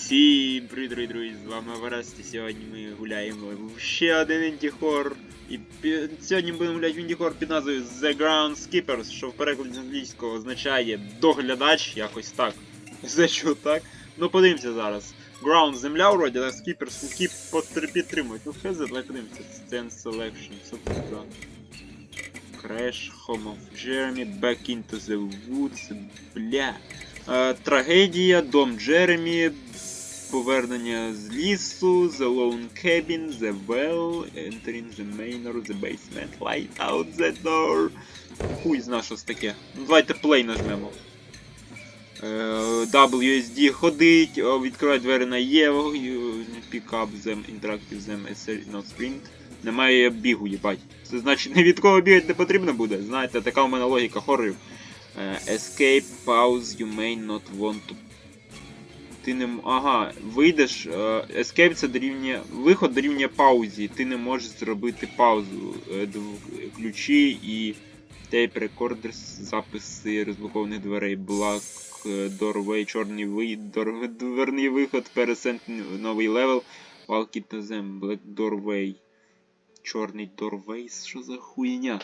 Всім привіт, дорогі друзі, з вами Аварасті. Сьогодні ми гуляємо в ще один інді-хор. І пі- сьогодні будемо гуляти в інді-хор під назвою The Ground Skippers, що в перекладі з англійського означає доглядач, якось так. За що так? Ну подивимося зараз. Ground земля вроді, а Skippers потр- підтримують. Ну хз, давай подивимося. Scene Selection, тут. Crash, Home of Jeremy, Back into the Woods, бля. Е, трагедія, Дом Джеремі, повернення з лісу, The Lone Cabin, The Well, Entering the Manor, The Basement, Light Out the Door. Хуй зна, що це таке. Ну, давайте play нажмемо. Е, WSD ходить, о, відкриває двері на Єво, pick up them, interactive them, as not sprint. Немає бігу, їбать. Це значить, ні від кого бігати не потрібно буде. Знаєте, така у мене логіка хорорів. Е, Escape, pause, you may not want to. Ти не. Ага, вийдеш. е, Escape це дорівнює. Виход дорівнює паузі. Ти не можеш зробити паузу. Е, Ключі і tape recorders, записи розблокованих дверей, black doorway, чорний ви... дор... дверний виход, пересент новий левел, walk into them, black doorway. Чорний doorway, що за хуйня?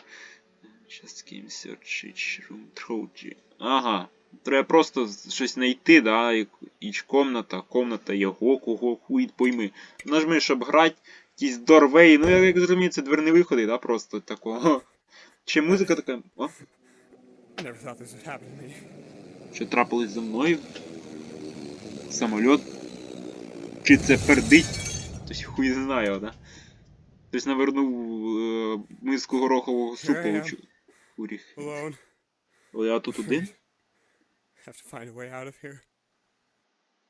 Just game search each room Troji. Ага. Треба просто щось знайти, да, іч комната, комната його, кого хуй пойми. Нажми, щоб грати, якісь дорвей, ну я як зрозумію, це дверні виходи, да, просто такого. Чи музика така. О, що трапилось зі мною? Самольот. Чи це пердить? Хтось хуй знає, да? Хтось навернув е, миску горохового супу Here I у am. чу- Уріх. Alone. О, я тут один? Have to find a way out of here.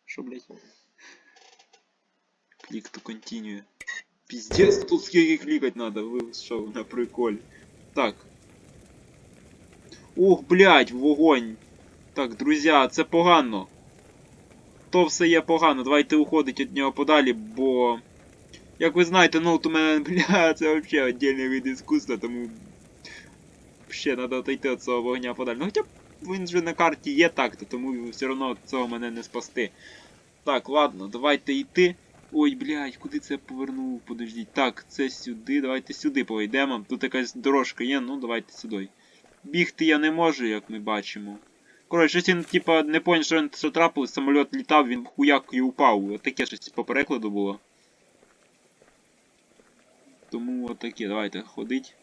Що, блядь? Клік to continue. Піздець, тут скільки клікать надо, ви що, на приколі. Так. Ух, блядь, вогонь. Так, друзі, це погано. То все є погано, давайте уходить від нього подалі, бо. Як ви знаєте, ноут у мене, бля, це взагалі віддільний вид іскусства, тому. Ще треба отойти від цього вогня подалі. Ну хоча б він же на карті є так, то тому все одно цього мене не спасти. Так, ладно, давайте йти. Ой, блядь, куди це я повернув? Подождіть. Так, це сюди, давайте сюди повійдемо. Тут якась дорожка є, ну давайте сюди. Бігти я не можу, як ми бачимо. Коротше, щось він, типа, не поняв, що, він- що трапилось, самоліт літав, він хуяк і упав. Таке щось по перекладу було. Тому отаке, давайте ходить.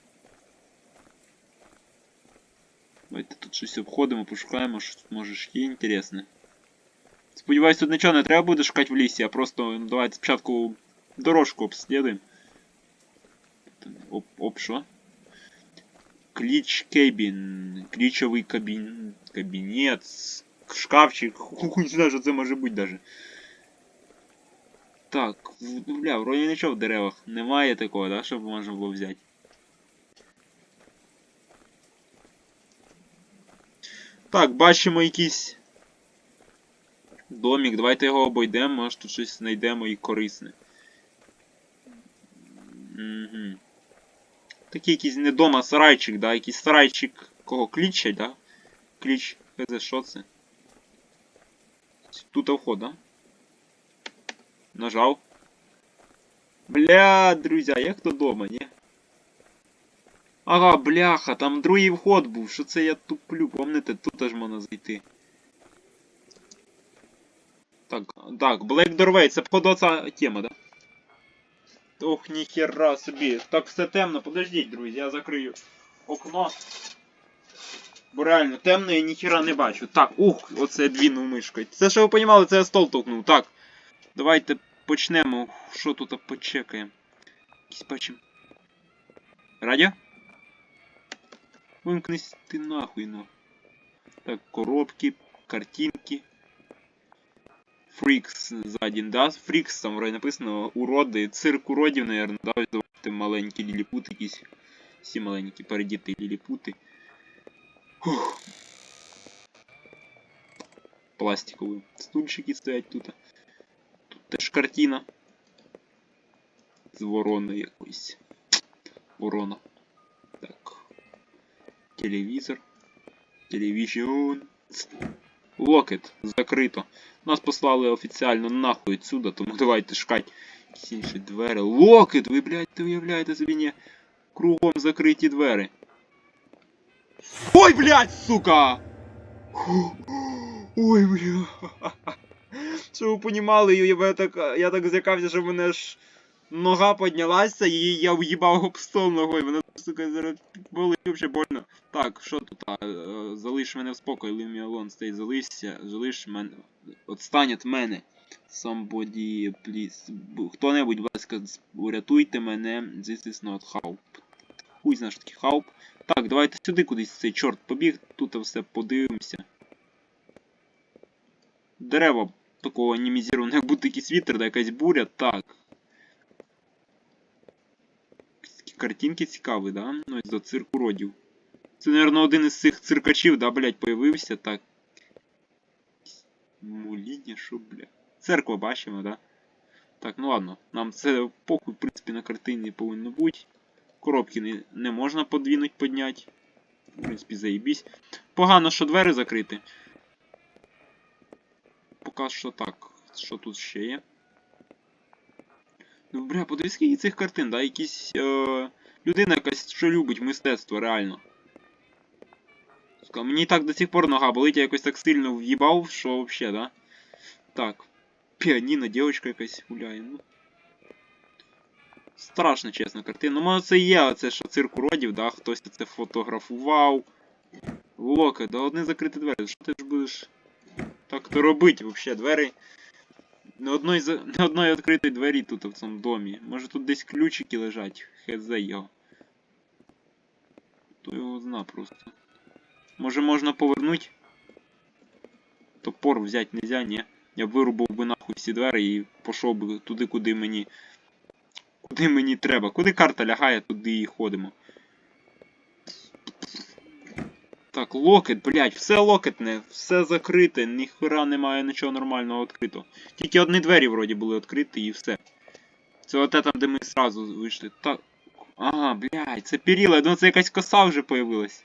Давайте тут щось обходимо, пошукаємо, що тут може ж є інтересне. Сподіваюсь, тут нічого не треба буде шукати в лісі, а просто ну, давайте спочатку дорожку обслідуємо. Оп, оп, що? Кліч кебін. Клічовий кабін. Кабінет. Шкафчик. Хуй знає, що це може бути даже. Так, ну, бля, вроді нічого в деревах. Немає такого, да, щоб можна було взяти. Так, бачимо якийсь домик. Давайте його обійдемо, може тут щось знайдемо і корисне. Угу. Такий якийсь не дом, а сарайчик, да? Якийсь сарайчик кого клічать, да? Кліч, хз, що це? Тут вход, да? Нажав. Бля, друзі, як то дома, ні? Ага, бляха, там другий вход був, що це я туплю, помните, тут аж можна зайти. Так, так, Black Doorway, це походу тема, да? Ох, ніхера собі. Так все темно, подождіть, друзі, я закрию окно. Бо реально темно, я ніхера не бачу. Так, ух, оце я двінув мишкою. Це що ви понімали, це я стол толкнув. Так. Давайте почнемо. Що тут почекаємо? Якісь бачимо. Радіо? Вимкнись ти нахуй, ну. Так, коробки, картинки. Фрікс ззаді, да? Фрікс там вроде написано уроди, цирк уродів, наверное, да? Давайте маленькі ліліпути якісь. Всі маленькі передіти ліліпути. Фух. Пластикові стульчики стоять тут. Тут теж картина. З вороною якоюсь. Ворона. Телевізор. Телевізіон. Локет, закрито. Нас послали офіціально нахуй відсюди, тому давайте шукати якісь інші двері. Локет! Ви, блядь, ти уявляєте собі, ні. Кругом закриті двері. Ой, блядь, сука! Ой, бля. Щоб ви понімали, я, так, я так злякався, що мене ж нога піднялася і я в'їбав об стол ногою. Мене, сука, зараз болить вже больно. Так, що тут? А, е, залиш мене в спокій, leave me alone, stay, залишся, залиш мене, отстань від мене. Somebody, please. Хто-небудь, будь ласка, урятуйте мене, this is not help. Хуй знає, що таке help. Так, давайте сюди кудись цей чорт побіг, тут все подивимося. Дерева такого анімізірованого, як будто якийсь вітер, да якась буря, так. Якісь такі картинки цікаві, да? Ну, до цирку родів. Це, мабуть, один із цих циркачів, да, блядь, появився, так. Муління, що, бля. Церква бачимо, да? Так, ну ладно. Нам це похуй, в принципі, на картині повинно бути. Коробки не, не можна подвинуть, підняти. В принципі, заїбісь. Погано, що двері закриті. Поки що так. Що тут ще є? Ну, бля, подивись, скільки цих картин, да? Якісь. Е... Людина якась, що любить мистецтво, реально. Мені так до сих пор нога болить, я якось так сильно в'їбав, що вообще, да? Так. Піаніно, дівчинка якась гуляє, ну. Страшно, чесно, картина. Ну, може це є, це що цирк уродів, да? Хтось це фотографував. Лока, да одне закриті двері. Що ти ж будеш так то робити вообще двері? Не одної, не одної відкритої двері тут в цьому домі. Може тут десь ключики лежать, хезе його. Хто його зна просто. Може можна повернути? Топор взяти нельзя, ні. Я вирубав би нахуй всі двері і пішов би туди, куди мені. Куди мені треба. Куди карта лягає, туди і ходимо. Так, локет, блядь, все локетне, все закрите, ніхера немає нічого нормального відкрито. Тільки одні двері вроді були відкриті і все. Це от там, де ми сразу вийшли. Так. Ага, блядь, це перила, думаю, це якась коса вже появилась.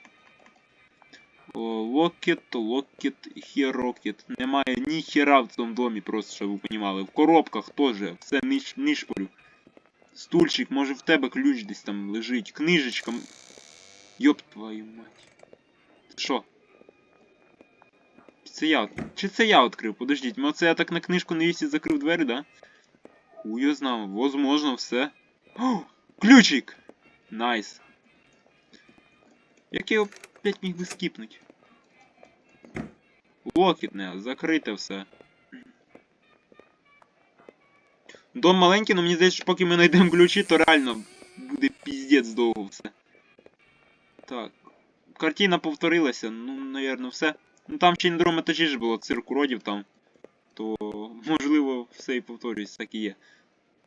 О, Локет, локет, херокет. Немає ні хера в цьому домі, просто щоб ви понімали. В коробках теж, все ниш, нишпорю. Стульчик, може в тебе ключ десь там лежить. Книжечка. Йоп твою мать. Що? Це я. Чи це я відкрив? Подождіть, може це я так на книжку не вісі закрив двері, да? Хуй знав, возможно, все. О, ключик! Найс. Як я його, блять, міг би скіпнуть? Локітне, закрите все. Дом маленький, але мені здається, що поки ми знайдемо ключі, то реально буде піздець довго все. Так. Картина повторилася, ну, наверно, все. Ну там ще на другому ж було цирк уродів там. То можливо все і повторюється, так і є.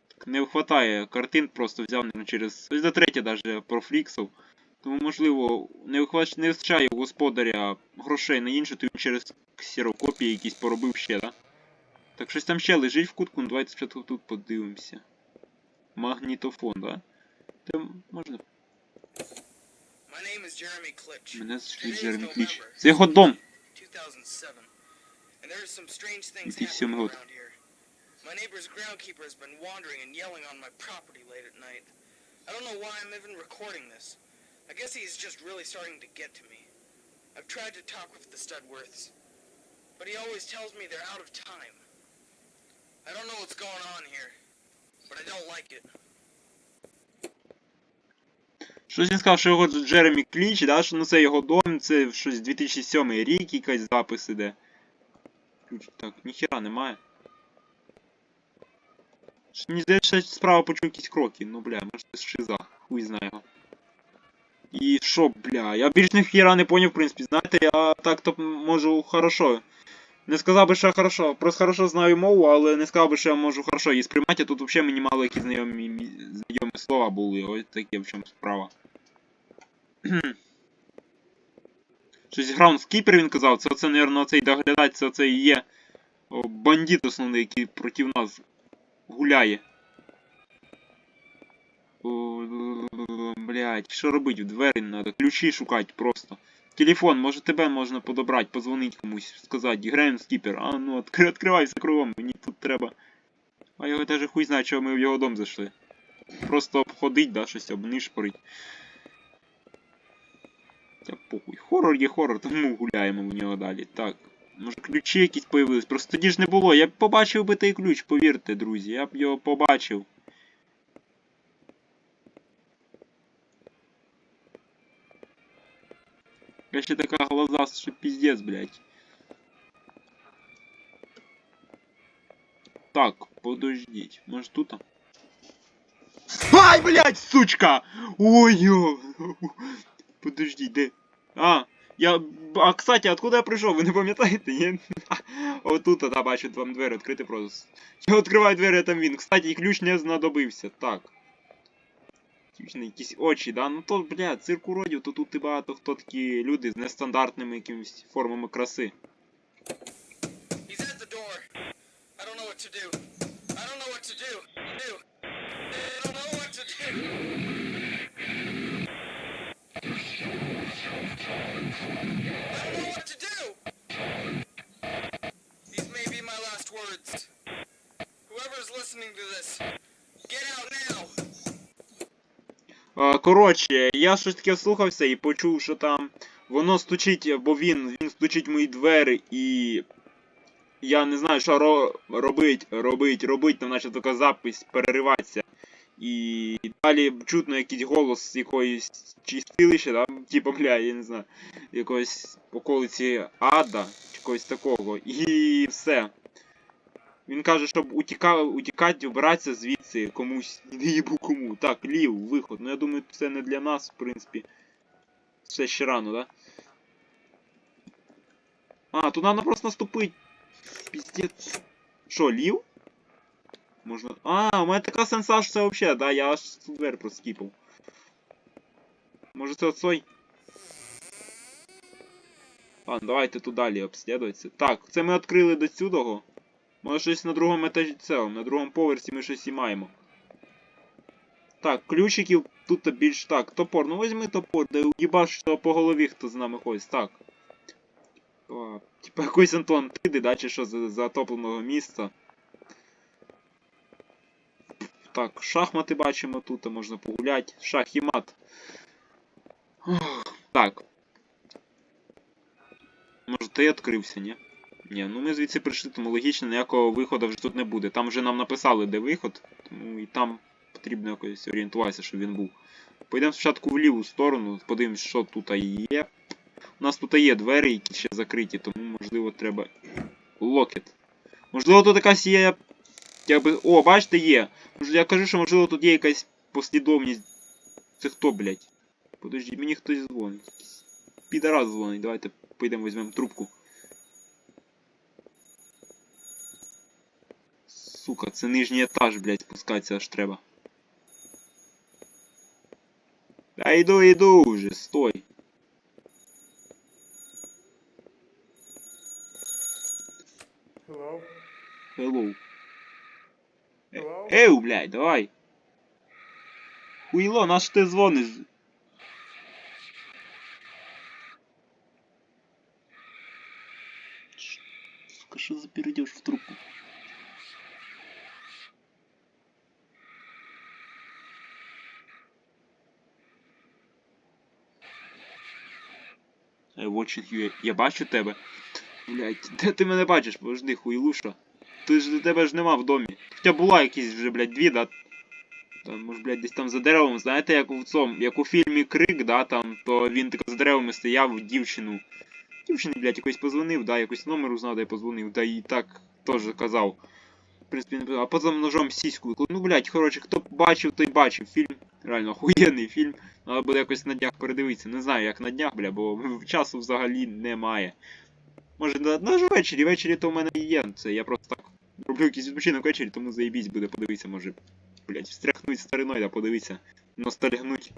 Так, не вистачає картин, просто взяв наверно, через. Ось до третє даже профліксов. Тому можливо не вихвач... не вистачає у господаря грошей на інше, то він через ксерокопії якісь поробив ще, да? Так щось там ще лежить в кутку, ну давайте спочатку тут подивимося. Магнітофон, да? Там можна. Мене звуть Today is Джеремі Кліч. November Це його дом. 2007. And there are some strange things 2007 happening год. around here. My neighbor's groundkeeper has been wandering and yelling on my property late at night. I don't know why I'm even recording this. I guess he's just really starting to get to me. I've tried to talk with the Studworths, but he always tells me they're out of time. I don't know what's going on here, but I don't like it. Щось він сказав, що його Джеремі Кліч, да, що ну це його дом, це щось 2007 рік, якийсь запис іде. Так, ніхера немає. Мені здається, що справа почув якісь кроки, ну бля, може це шиза, хуй знає його. І що, бля, я більш ніхера не поняв, в принципі, знаєте, я так-то можу хорошо. Не сказав би, що я хорошо, просто хорошо знаю мову, але не сказав би, що я можу хорошо її сприймати, а тут взагалі мені мало які знайомі, знайомі слова були, ось таке в чому справа. Щось граундскіпер він казав, це оце, наверное, оцей доглядач, це оце і є бандит основний, який проти нас гуляє. Блять, що робити? В двері треба, ключі шукати просто. телефон, може тебе можна подобрати, позвонить комусь, сказати, граємо скіпер. А ну відкри- відкривайся кругом, мені тут треба. А його даже хуй знає, чого ми в його дом зайшли. Просто обходить, да, щось обнишпорить. Та похуй. Хорор є хорор, тому гуляємо в нього далі. Так. Може ключі якісь появились. Просто тоді ж не було. Я б побачив би той ключ, повірте, друзі. Я б його побачив. Я ще така глаза, що піздець, блядь. Так, подождіть. Може тут? Ай, блядь, сучка! Ой, Ё. Подождіть, де? А, я. А, кстати, откуда я прийшов? Ви не пам'ятаєте? Ні? Отут, та бачу, вам двері відкрити просто. Я відкриваю двері, а там він. Кстати, ключ не знадобився. Так. Якісь очі, да? Ну то, бля, цирк уродів, то тут і багато хто такі люди з нестандартними якимись формами краси. I don't know to do. I don't know what to. Do. I don't know what to do. I don't know what to do. These may be my last words. Whoever's listening to this, get out now. А, Коротше, я щось таке слухався і почув, що там воно стучить, бо він, він стучить в мої двері і. Я не знаю, що ро... робить, робить, робить, там наче така запись перериватися. І далі чутно якийсь голос якоїсь чистилища, да? Типу, бля, я не знаю, якоїсь околиці ада, чи когось такого. І все. Він каже, щоб утіка... утікати, вбиратися звідси комусь. Їбу кому. Так, лів, виход. Ну я думаю, це не для нас, в принципі. Все ще рано, да? А, тут треба просто наступити. Піздець. Що, лів? Можна. А, у мене така сенсація вообще, да, я аж двері проскіпав. Може це оцой? Ладно, давайте тут далі обслідуватися. Так, це ми відкрили до цього. Може щось на другому етажі цілому, на другому поверсі ми щось і маємо. Так, ключиків тут більш так. Топор, ну візьми топор, да уїбаш, що по голові хто з нами ходить. Так. Типа якийсь Антон Тиди, да, чи що за затопленого місця. Так, шахмати бачимо тут, можна погуляти. Шах і мат. Так. Може ти відкрився, ні? Ні, ну ми звідси прийшли, тому логічно ніякого виходу вже тут не буде. Там вже нам написали, де виход, тому і там потрібно якось орієнтуватися, щоб він був. Пойдемо спочатку в ліву сторону, подивимось, що тут є. У нас тут є двері, які ще закриті, тому можливо треба. Локет. Можливо, тут якась є. Якби... О, бачите, є. Мож- Я кажу, що можливо тут є якась послідовність. Це хто, блядь? Подожди, мені хтось дзвонить. Підарас дзвонить, давайте підемо візьмемо трубку. Сука, це нижній етаж, блядь, спускатися аж треба. Да йду, йду уже, стой. Давай. Хуйло, на що ти дзвониш? Сука, що за перейдеш в трубку? I watching you. Я бачу тебе. Блять, де ти мене бачиш? Подожди, хуйлуша. Ти ж тебе ж нема в домі. Хоча була якісь вже, блядь, дві, да? Там, може, блядь, десь там за деревом, знаєте, як у цьому, як у фільмі Крик, да, там, то він тако за деревами стояв дівчину. Дівчині, блядь, якось позвонив, да, якось номер узнав, де позвонив, да і так теж казав. В принципі, не а потім ножом сіську. Ну, блядь, коротше, хто бачив, той бачив. Фільм. Реально охуєнний фільм. Треба буде якось на днях передивитися. Не знаю, як на днях, бля, бо часу взагалі немає. Може, на, на ж ввечері, ввечері то в мене є. Це я просто так роблю якийсь відпочинок ввечері, тому заєбісь буде подивитися, може. Блять, встряхнуть стариною, да подивитися. Ностальгнуть.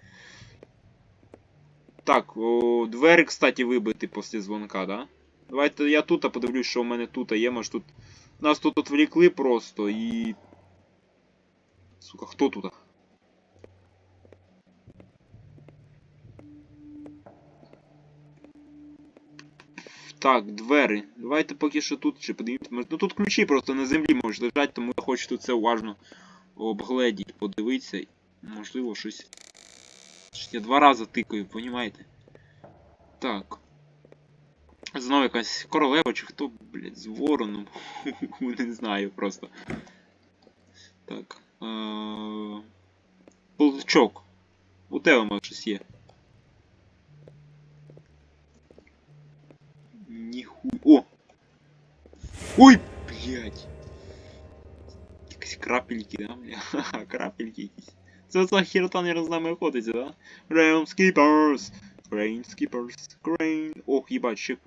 Так, о, двері, кстати, вибити після дзвонка, да? Давайте я тут подивлюсь, що у мене тут є, може тут. Нас тут отвлекли просто і. Сука, хто тут? Так, двері. Давайте поки що тут подивимось. Може, Ну тут ключі просто на землі можуть лежать, тому я хочу тут це уважно обгледіть, подивитися. Можливо, щось. Щось Я два рази тикаю, понімаєте? Так. Знову якась королева чи хто, блядь, з вороном. Не знаю просто. Так. Е... Полчок. У тебе може щось є. Ніхуй. О! Ой, блядь! Якісь крапельки, да, бля? Крапельки якісь. Це оця хірота, наверное, з нами да? Realmskippers! Grainskippers! Grain... Ох, їбать, ще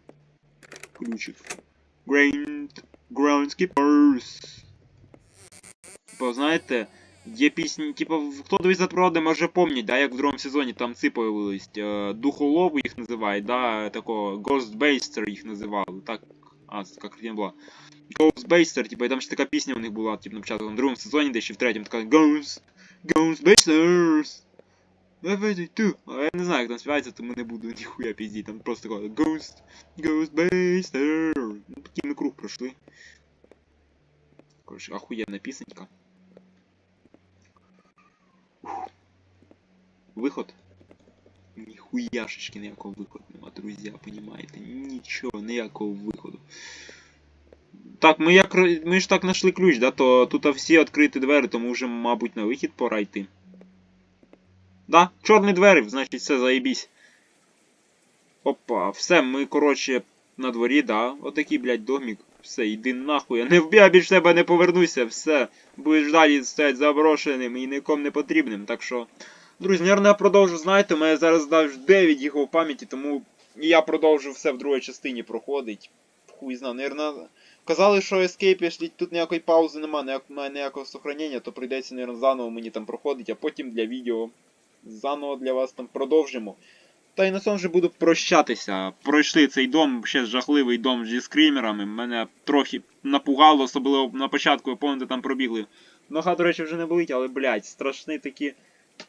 ключик. Grain... Groundskippers! Типа, знаєте, є пісні, типа, хто дивиться проди, може помнить, да, як в другому сезоні там ці появились. Е, Духолову їх називають, да, такого Ghostbaster їх називали, так. А, це така картина була. Ghostbaster, типа, і там ще така пісня у них була, типу, на початку, в другому сезоні, де ще в третьому така Ghost... Ghostbusters! Давайте ту. А я не знаю, як там співається, тому не буду ніхуя піздіть, там просто такое Ghost... Ghostbuster! Ну, такий ми круг пройшли. Короче, охуєнна пісенька. Ух. Виход? Ніхуяшечки ніякого виходу нема, друзі, понімаєте? Нічого, ніякого виходу. Так, ми як ми ж так знайшли ключ, да? То тут всі відкриті двері, тому вже, мабуть, на вихід пора йти. Да, чорні двері, значить все, заєбісь. Опа, все, ми, коротше, на дворі, да. Отакий, блядь, домик. Все, йди нахуй. Я не вб'ю, я більш тебе не повернуся, все. Будеш далі стоять заброшеним і нікому не потрібним. Так що. Друзі, наверное, я продовжу, знаєте, мене зараз 9 його в пам'яті, тому я продовжу все в другій частині проходить. Хуй знаю, наверное, казали, що Escape, якщо тут ніякої паузи немає ніякого сохранення, то прийдеться, наверное, заново мені там проходить, а потім для відео заново для вас там продовжимо. Та й на цьому вже буду прощатися. Пройшли цей дом, ще жахливий дом зі скримерами. Мене трохи напугало, особливо на початку, ви пам'ятаєте, там пробігли. Нога, до речі, вже не болить, але, блядь, страшні такі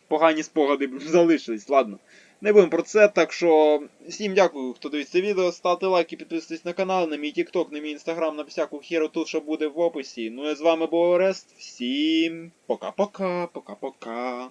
погані спогади залишились. Ладно. Не будемо про це, так що всім дякую, хто дивиться відео. Ставте лайки, підписуйтесь на канал, на мій тікток, на мій інстаграм, на всяку херу тут, що буде в описі. Ну і з вами був Орест. Всім пока-пока, пока-пока.